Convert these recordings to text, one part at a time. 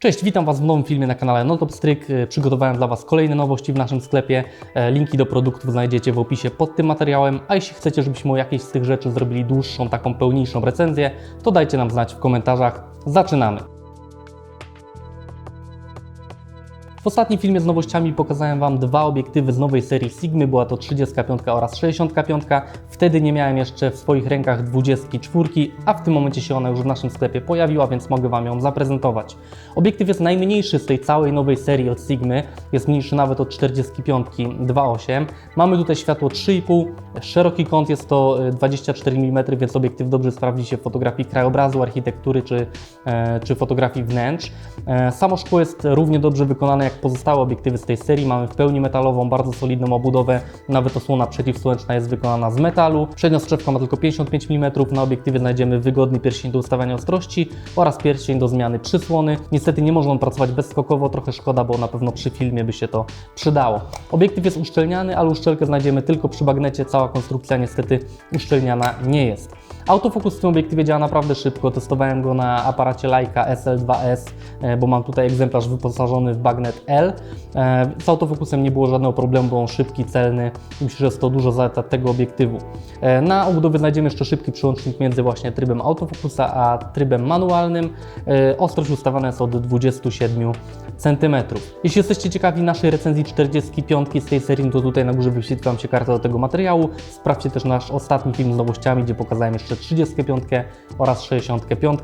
Cześć, witam Was w nowym filmie na kanale Notopstryk. E, Przygotowałem dla Was kolejne nowości w naszym sklepie. E, Linki do produktów znajdziecie w opisie pod tym materiałem, a jeśli chcecie, żebyśmy o jakiejś z tych rzeczy zrobili dłuższą, taką pełniejszą recenzję, to dajcie nam znać w komentarzach. Zaczynamy! W ostatnim filmie z nowościami pokazałem Wam dwa obiektywy z nowej serii Sigmy, była to 35 oraz 65. Wtedy nie miałem jeszcze w swoich rękach 24, a w tym momencie się ona już w naszym sklepie pojawiła, więc mogę Wam ją zaprezentować. Obiektyw jest najmniejszy z tej całej nowej serii od Sigmy, jest mniejszy nawet od 45 2.8. Mamy tutaj światło 3,5, szeroki kąt jest to e, 24 mm, więc obiektyw dobrze sprawdzi się w fotografii krajobrazu, architektury czy, e, czy fotografii wnętrz. E, Samo szkło jest równie dobrze wykonane jak pozostałe obiektywy z tej serii. Mamy w pełni metalową, bardzo solidną obudowę. Nawet osłona przeciwsłoneczna jest wykonana z metalu. Przednia strzewka ma tylko 55 mm. Na obiektywie znajdziemy wygodny pierścień do ustawiania ostrości oraz pierścień do zmiany przysłony. Niestety nie można pracować bezskokowo, trochę szkoda, bo na pewno przy filmie by się to przydało. Obiektyw jest uszczelniany, ale uszczelkę znajdziemy tylko przy bagnecie. Cała konstrukcja niestety uszczelniana nie jest. Autofokus w tym obiektywie działa naprawdę szybko. Testowałem go na aparacie Leica SL2S, e, bo mam tutaj egzemplarz wyposażony w bagnet L. E, Z autofokusem nie było żadnego problemu, bo on szybki, celny. I Myślę, że jest to dużo zaleta tego obiektywu. E, Na obudowie znajdziemy jeszcze szybki przyłącznik między właśnie trybem autofokusa a trybem manualnym. Ostrość ustawiona jest od 27 cm. Jeśli jesteście ciekawi naszej recenzji 45 z tej serii, to tutaj na górze wyświetla Wam się karta do tego materiału. Sprawdźcie też nasz ostatni film z nowościami, gdzie pokazałem jeszcze 35 oraz 65.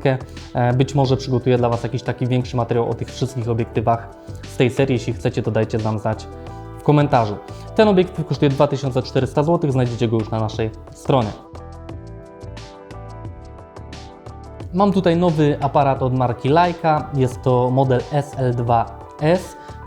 E, Być może przygotuję dla Was jakiś taki większy materiał o tych wszystkich obiektywach z tej serii. Jeśli chcecie, to dajcie nam znać w komentarzu. Ten obiektyw kosztuje 2400 zł, znajdziecie go już na naszej stronie. Mam tutaj nowy aparat od marki Leica. Jest to model SL2S,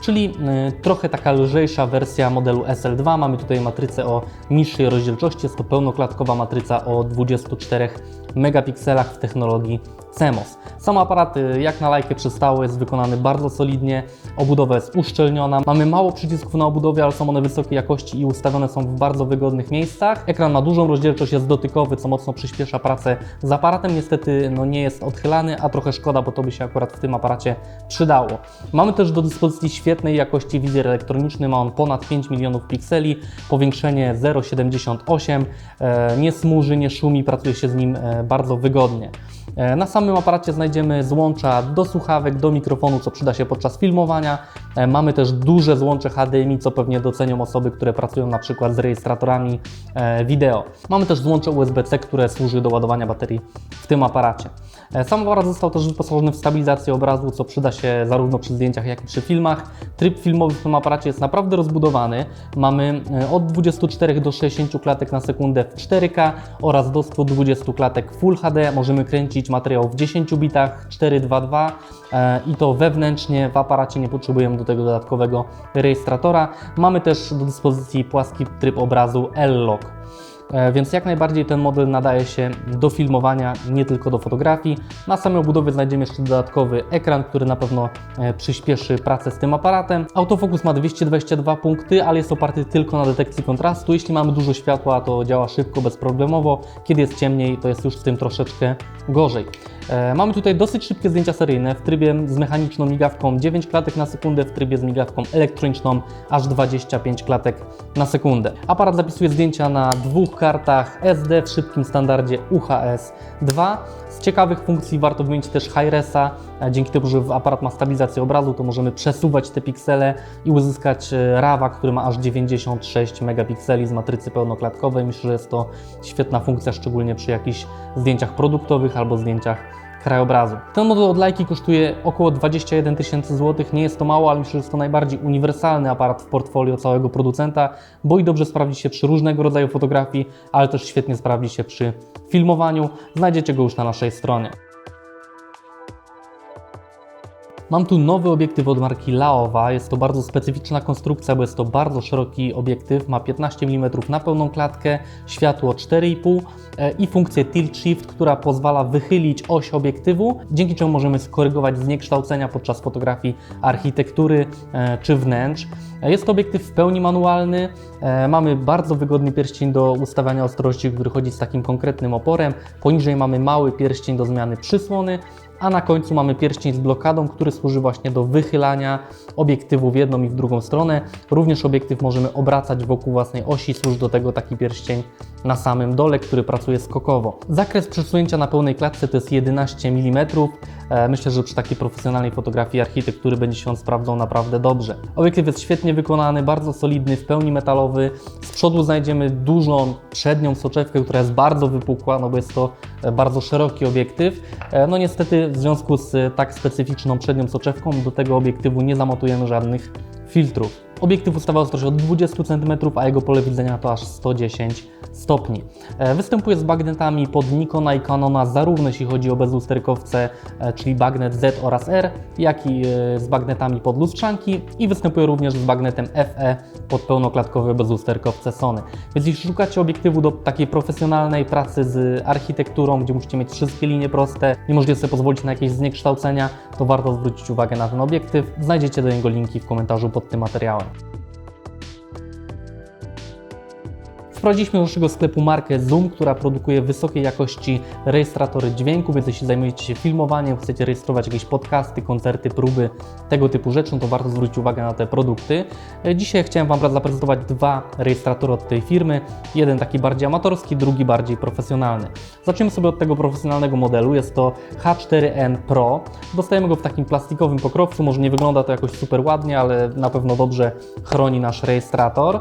czyli y, trochę taka lżejsza wersja modelu SL2. Mamy tutaj matrycę o niższej rozdzielczości. Jest to pełnoklatkowa matryca o 24 megapikselach w technologii CMOS. Sam aparat, jak na lajkę przystało, jest wykonany bardzo solidnie. Obudowa jest uszczelniona. Mamy mało przycisków na obudowie, ale są one wysokiej jakości i ustawione są w bardzo wygodnych miejscach. Ekran ma dużą rozdzielczość, jest dotykowy, co mocno przyspiesza pracę z aparatem. Niestety no, nie jest odchylany, a trochę szkoda, bo to by się akurat w tym aparacie przydało. Mamy też do dyspozycji świetnej jakości wizjer elektroniczny. Ma on ponad 5 milionów pikseli, powiększenie 0,78. E, nie smuży, nie szumi, pracuje się z nim e, bardzo wygodnie. E, Na samym aparacie znajdziemy złącza do słuchawek, do mikrofonu, co przyda się podczas filmowania. E, Mamy też duże złącze HDMI, co pewnie docenią osoby, które pracują na przykład z rejestratorami e, wideo. Mamy też złącze USB-C, które służy do ładowania baterii w tym aparacie. E, Sam aparat został też wyposażony w stabilizację obrazu, co przyda się zarówno przy zdjęciach, jak i przy filmach. Tryb filmowy w tym aparacie jest naprawdę rozbudowany. Mamy od 24 do 60 klatek na sekundę w 4K oraz do 120 klatek Full HD. Możemy kręcić materiał w 10 bitach 422 e, i to wewnętrznie w aparacie nie potrzebujemy do tego dodatkowego rejestratora. Mamy też do dyspozycji płaski tryb obrazu L-Lock. E, Więc jak najbardziej ten model nadaje się do filmowania, nie tylko do fotografii. Na samej obudowie znajdziemy jeszcze dodatkowy ekran, który na pewno e, przyspieszy pracę z tym aparatem. Autofokus ma 222 punkty, ale jest oparty tylko na detekcji kontrastu. Jeśli mamy dużo światła, to działa szybko, bezproblemowo. Kiedy jest ciemniej, to jest już z tym troszeczkę gorzej. E, Mamy tutaj dosyć szybkie zdjęcia seryjne w trybie z mechaniczną migawką 9 klatek na sekundę, w trybie z migawką elektroniczną aż 25 klatek na sekundę. Aparat zapisuje zdjęcia na dwóch kartach SD w szybkim standardzie UHS-2. Z ciekawych funkcji warto wymienić też Hi-Resa. E, Dzięki temu, że aparat ma stabilizację obrazu, to możemy przesuwać te piksele i uzyskać e, RAWa, który ma aż 96 megapikseli z matrycy pełnoklatkowej. Myślę, że jest to świetna funkcja, szczególnie przy jakichś zdjęciach produktowych albo zdjęciach krajobrazu. Ten model od Leica kosztuje około 21 tysięcy złotych. Nie jest to mało, ale myślę, że jest to najbardziej uniwersalny aparat w portfolio całego producenta, bo i dobrze sprawdzi się przy różnego rodzaju fotografii, ale też świetnie sprawdzi się przy filmowaniu. Znajdziecie go już na naszej stronie. Mam tu nowy obiektyw od marki Laowa. Jest to bardzo specyficzna konstrukcja, bo jest to bardzo szeroki obiektyw. Ma 15 mm na pełną klatkę, światło 4,5 e, i funkcję Tilt Shift, która pozwala wychylić oś obiektywu, dzięki czemu możemy skorygować zniekształcenia podczas fotografii architektury e, czy wnętrz. E, Jest to obiektyw w pełni manualny. Mamy bardzo wygodny pierścień do ustawiania ostrości, który chodzi z takim konkretnym oporem. Poniżej mamy mały pierścień do zmiany przysłony. A na końcu mamy pierścień z blokadą, który służy właśnie do wychylania obiektywu w jedną i w drugą stronę. Również obiektyw możemy obracać wokół własnej osi, służy do tego taki pierścień na samym dole, który pracuje skokowo. Zakres przesunięcia na pełnej klatce to jest 11 mm. E, Myślę, że przy takiej profesjonalnej fotografii architektury będzie się on sprawdzał naprawdę dobrze. Obiektyw jest świetnie wykonany, bardzo solidny, w pełni metalowy. Z przodu znajdziemy dużą przednią soczewkę, która jest bardzo wypukła, no bo jest to bardzo szeroki obiektyw. E, No niestety w związku z e, tak specyficzną przednią soczewką do tego obiektywu nie zamontujemy żadnych filtrów. Obiektyw ustawa ostrość od 20 cm, a jego pole widzenia to aż 110 stopni. E, Występuje z bagnetami pod Nikona i Canona, zarówno jeśli chodzi o bezlusterkowce, e, czyli bagnet Z oraz R, jak i e, z bagnetami pod lustrzanki i występuje również z bagnetem FE pod pełnoklatkowe bezlusterkowce Sony. Więc jeśli szukacie obiektywu do takiej profesjonalnej pracy z architekturą, gdzie musicie mieć wszystkie linie proste, nie możecie sobie pozwolić na jakieś zniekształcenia, to warto zwrócić uwagę na ten obiektyw. Znajdziecie do niego linki w komentarzu pod tym materiałem. out. Wprowadziliśmy do naszego sklepu markę Zoom, która produkuje wysokiej jakości rejestratory dźwięku, więc jeśli zajmujecie się filmowaniem, chcecie rejestrować jakieś podcasty, koncerty, próby, tego typu rzeczy, no to warto zwrócić uwagę na te produkty. E, Dzisiaj chciałem Wam zaprezentować dwa rejestratory od tej firmy. Jeden taki bardziej amatorski, drugi bardziej profesjonalny. Zacznijmy sobie od tego profesjonalnego modelu. Jest to H4n Pro. Dostajemy go w takim plastikowym pokrowcu. Może nie wygląda to jakoś super ładnie, ale na pewno dobrze chroni nasz rejestrator.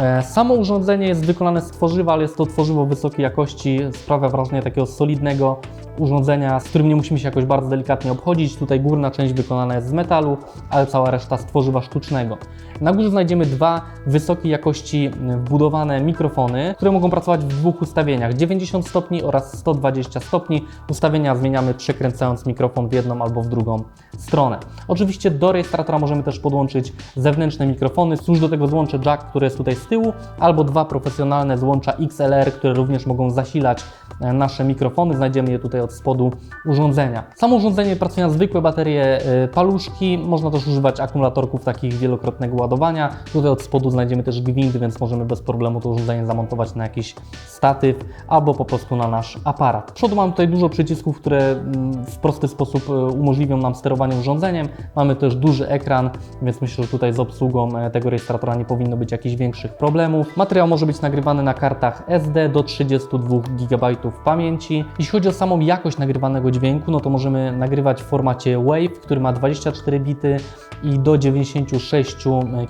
E, Samo urządzenie jest wykonane z tworzywa, ale jest to tworzywo wysokiej jakości, sprawia wrażenie takiego solidnego urządzenia, z którym nie musimy się jakoś bardzo delikatnie obchodzić. Tutaj górna część wykonana jest z metalu, ale cała reszta z tworzywa sztucznego. Na górze znajdziemy dwa wysokiej jakości wbudowane mikrofony, które mogą pracować w dwóch ustawieniach 90 stopni oraz 120 stopni. Ustawienia zmieniamy przekręcając mikrofon w jedną albo w drugą stronę. Oczywiście do rejestratora możemy też podłączyć zewnętrzne mikrofony. Służy do tego złącze jack, które jest tutaj z tyłu, albo dwa profesjonalne złącza XLR, które również mogą zasilać e, nasze mikrofony. Znajdziemy je tutaj od spodu urządzenia. Samo urządzenie pracuje na zwykłe baterie e, paluszki. Można też używać akumulatorków takich wielokrotnego ładowania. Tutaj od spodu znajdziemy też gwint, więc możemy bez problemu to urządzenie zamontować na jakiś statyw albo po prostu na nasz aparat. Przodu mamy tutaj dużo przycisków, które mm, w prosty sposób e, umożliwią nam sterowanie urządzeniem. Mamy też duży ekran, więc myślę, że tutaj z obsługą tego rejestratora nie powinno być jakichś większych problemów. Materiał może być nagrywany na kartach SD do 32 GB pamięci. Jeśli chodzi o samą jakość nagrywanego dźwięku, no to możemy nagrywać w formacie WAV, który ma 24 bity i do 96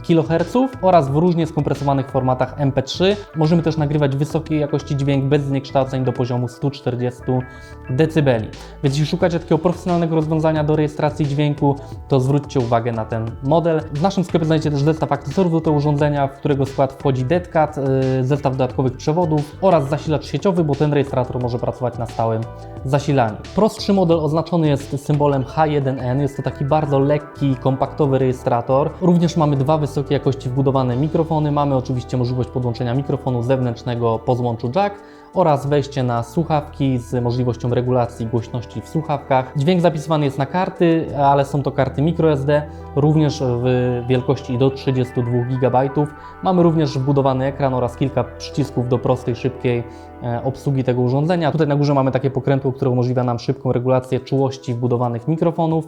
kHz oraz w różnie skompresowanych formatach MP3. Możemy też nagrywać wysokiej jakości dźwięk bez zniekształceń do poziomu 140 dB. Więc jeśli szukacie takiego profesjonalnego rozwiązania do rejestracji dźwięku, to zwróćcie uwagę na ten model. W naszym sklepie znajdziecie też zestaw akcesoriów do tego urządzenia, w którego skład wchodzi deadcat, yy, zestaw dodatkowych przewodów oraz zasilacz sieciowy, bo ten rejestrator może pracować na stałym zasilaniu. Prostszy model oznaczony jest symbolem H1N. Jest to taki bardzo lekki, kompaktowy rejestrator. Również mamy dwa wysokiej jakości wbudowane mikrofony. Mamy oczywiście możliwość podłączenia mikrofonu zewnętrznego po złączu jack oraz wejście na słuchawki z możliwością regulacji głośności w słuchawkach. Dźwięk zapisywany jest na karty, ale są to karty microSD, również w wielkości do 32 GB. Mamy również wbudowany ekran oraz kilka przycisków do prostej, szybkiej e, obsługi tego urządzenia. Tutaj na górze mamy takie pokrętło, które umożliwia nam szybką regulację czułości wbudowanych mikrofonów.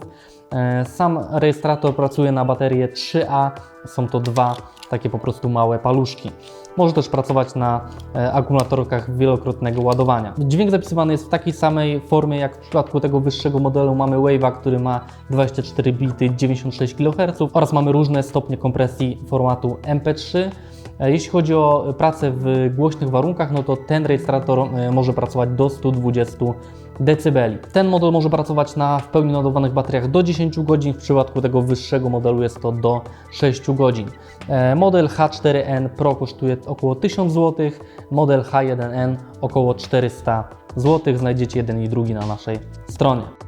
E, Sam rejestrator pracuje na baterię 3A, są to dwa takie po prostu małe paluszki. Może też pracować na e, akumulatorkach wielokrotnego ładowania. Dźwięk zapisywany jest w takiej samej formie jak w przypadku tego wyższego modelu. Mamy Wave'a, który ma 24 bity 96 kHz oraz mamy różne stopnie kompresji formatu MP3. E, Jeśli chodzi o pracę w głośnych warunkach, no to ten rejestrator e, może pracować do 120 dB. Ten model może pracować na w pełni ładowanych bateriach do 10 godzin, w przypadku tego wyższego modelu jest to do 6 godzin. E, Model H4n Pro kosztuje około 1000 zł, model H1n około 400 zł. Znajdziecie jeden i drugi na naszej stronie.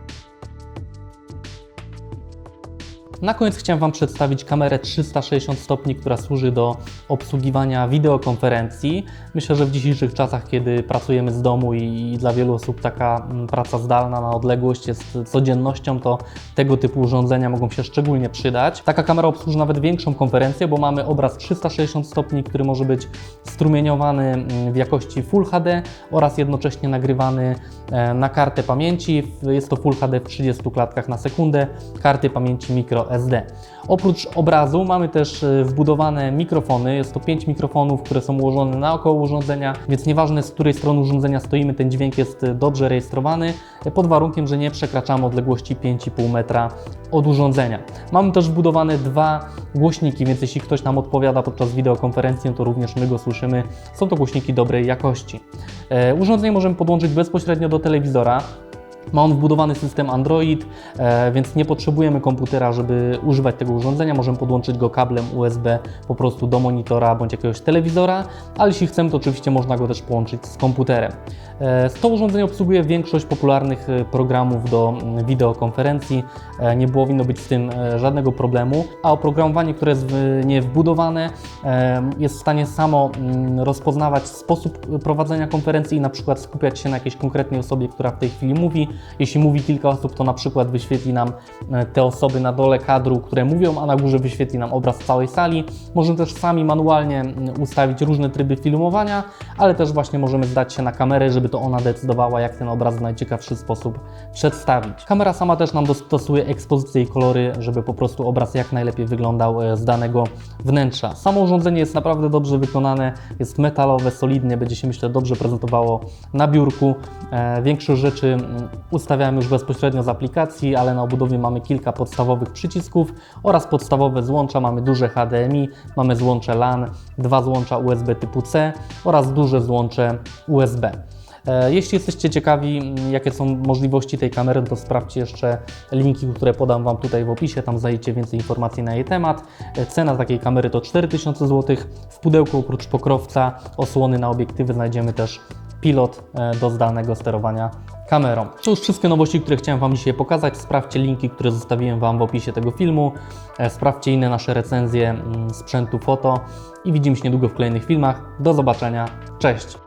Na koniec chciałem Wam przedstawić kamerę 360 stopni, która służy do obsługiwania wideokonferencji. Myślę, że w dzisiejszych czasach, kiedy pracujemy z domu i dla wielu osób taka mm, praca zdalna na odległość jest codziennością, to tego typu urządzenia mogą się szczególnie przydać. Taka kamera obsłuży nawet większą konferencję, bo mamy obraz 360 stopni, który może być strumieniowany mm, w jakości Full HD oraz jednocześnie nagrywany e, na kartę pamięci. Jest to Full HD w 30 klatkach na sekundę, karty pamięci SD. Oprócz obrazu mamy też e, wbudowane mikrofony. Jest to 5 mikrofonów, które są ułożone naokoło urządzenia, więc nieważne z której strony urządzenia stoimy, ten dźwięk jest e, dobrze rejestrowany, e, pod warunkiem, że nie przekraczamy odległości 5,5 metra od urządzenia. Mamy też wbudowane dwa głośniki, więc jeśli ktoś nam odpowiada podczas wideokonferencji, to również my go słyszymy. Są to głośniki dobrej jakości. Urządzenie możemy podłączyć bezpośrednio do telewizora. Ma on wbudowany system Android, e, więc nie potrzebujemy komputera, żeby używać tego urządzenia. Możemy podłączyć go kablem USB po prostu do monitora bądź jakiegoś telewizora, ale jeśli chcemy, to oczywiście można go też połączyć z komputerem. E, To urządzenie obsługuje większość popularnych e, programów do mm, wideokonferencji. Nie powinno być z tym żadnego problemu, a oprogramowanie, które jest w nie wbudowane, jest w stanie samo mm, rozpoznawać sposób prowadzenia konferencji i na przykład skupiać się na jakiejś konkretnej osobie, która w tej chwili mówi. Jeśli mówi kilka osób, to na przykład wyświetli nam e, te osoby na dole kadru, które mówią, a na górze wyświetli nam obraz całej sali. Możemy też sami manualnie ustawić różne tryby filmowania, ale też właśnie możemy zdać się na kamerę, żeby to ona decydowała, jak ten obraz w najciekawszy sposób przedstawić. Kamera sama też nam dostosuje ekspozycję i kolory, żeby po prostu obraz jak najlepiej wyglądał e, z danego wnętrza. Samo urządzenie jest naprawdę dobrze wykonane, jest metalowe, solidnie, będzie się myślę dobrze prezentowało na biurku. E, Większość rzeczy ustawiamy już bezpośrednio z aplikacji, ale na obudowie mamy kilka podstawowych przycisków oraz podstawowe złącza. Mamy duże HDMI, mamy złącze LAN, dwa złącza USB typu C oraz duże złącze USB. E, Jeśli jesteście ciekawi, mm, jakie są możliwości tej kamery, to sprawdźcie jeszcze linki, które podam Wam tutaj w opisie. Tam znajdziecie więcej informacji na jej temat. E, Cena takiej kamery to 4000 zł. W pudełku oprócz pokrowca, osłony na obiektywy znajdziemy też pilot e, do zdalnego sterowania kamerą. To już wszystkie nowości, które chciałem Wam dzisiaj pokazać. Sprawdźcie linki, które zostawiłem Wam w opisie tego filmu. E, Sprawdźcie inne nasze recenzje mm, sprzętu foto i widzimy się niedługo w kolejnych filmach. Do zobaczenia. Cześć!